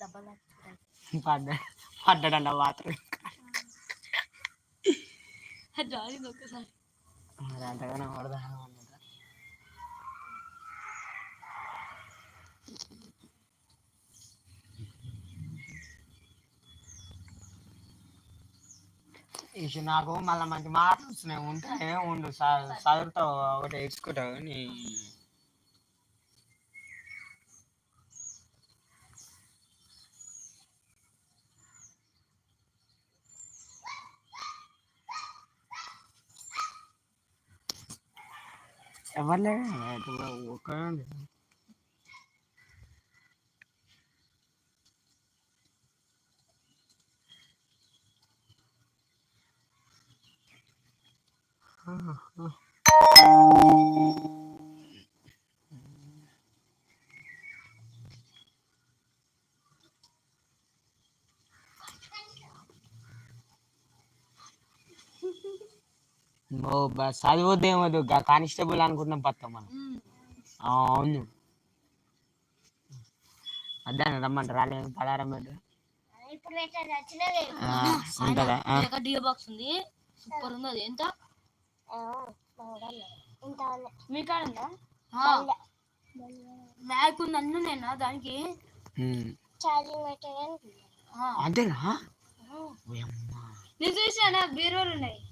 డబ్బల్ పడ్డ పడ్డాడంట ఒక్కసారి మరి అంతగానో పడదా ఇసు నాకు మళ్ళీ మంచి మాటలు వస్తున్నాయి. ఉంటే ఉండు చ- చదువుతావు ఒకటి నేర్చుకుంటావు నీ ఎవరు లేరు ఒక్క ఓ బస్ చదివద్దేమదు కానిస్టేబుల్ అనుకుంటున్నాం పత్తం మనం. అవును. అద్దాను రమ్మంటారు? రాలేదు డియో బాక్స్ ఉంది. సూపర్ ఉంది అది. ఎంత? మీ నేనా దానికి. అంతేనా? ఓయమ్మా. నేను చూసానా బీరోలు ఉన్నాయి.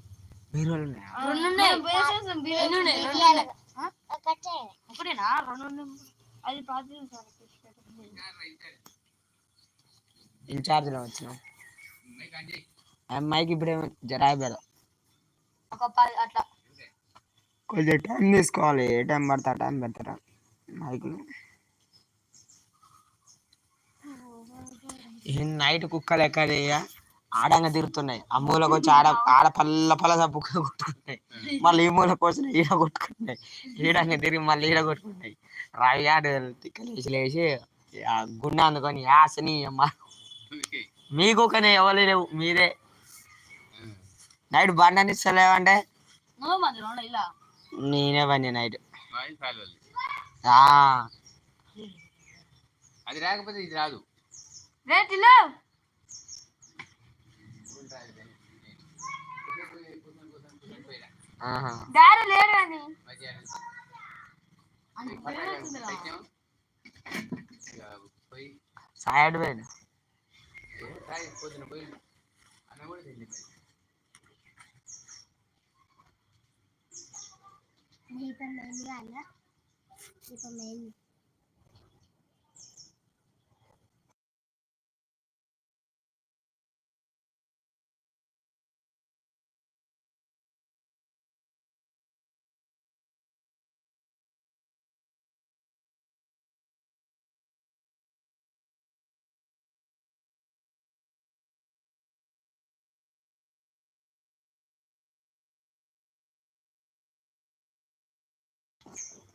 మీరు వాళ్ళు ఉన్నాయా? ఒకటేనా రెండు అది ఇన్ఛార్జ్లో వచ్చినాం అమ్మాయికి ఒక పది అట్లా. కొంచెం టైం తీసుకోవాలి. ఏ టైం పడతా టైం పెడతారా మైకులు? ఈ నైట్ కుక్కలు ఎక్కడ ఆడంగా తిరుగుతున్నాయి. ఆ మూలకు వచ్చి ఆడ ఆడ పల్ల పల్ల చప్పుగా కొట్టుకుంటాయి మళ్ళీ ఈ మూలకు వచ్చి ఈడ కొట్టుకుంటాయి ఈడంగా తిరిగి మళ్ళీ ఈడ కొట్టుకుంటాయి రాయి ఆడు తిక్కలు వేసి లేచి ఆ గుండె అందుకొని యాసని అమ్మ మీకు ఒకనే ఎవరు లేవు మీరే నైట్ బండి ఇస్తలేవంటే? నేనే బండి నైట్. అది రాకపోతే ఇది రాదు. దారి లేరు అని. సాయడ్ పోయింది దీపం మెయిన్ కాదా? దీపం మెయిన్ Santos.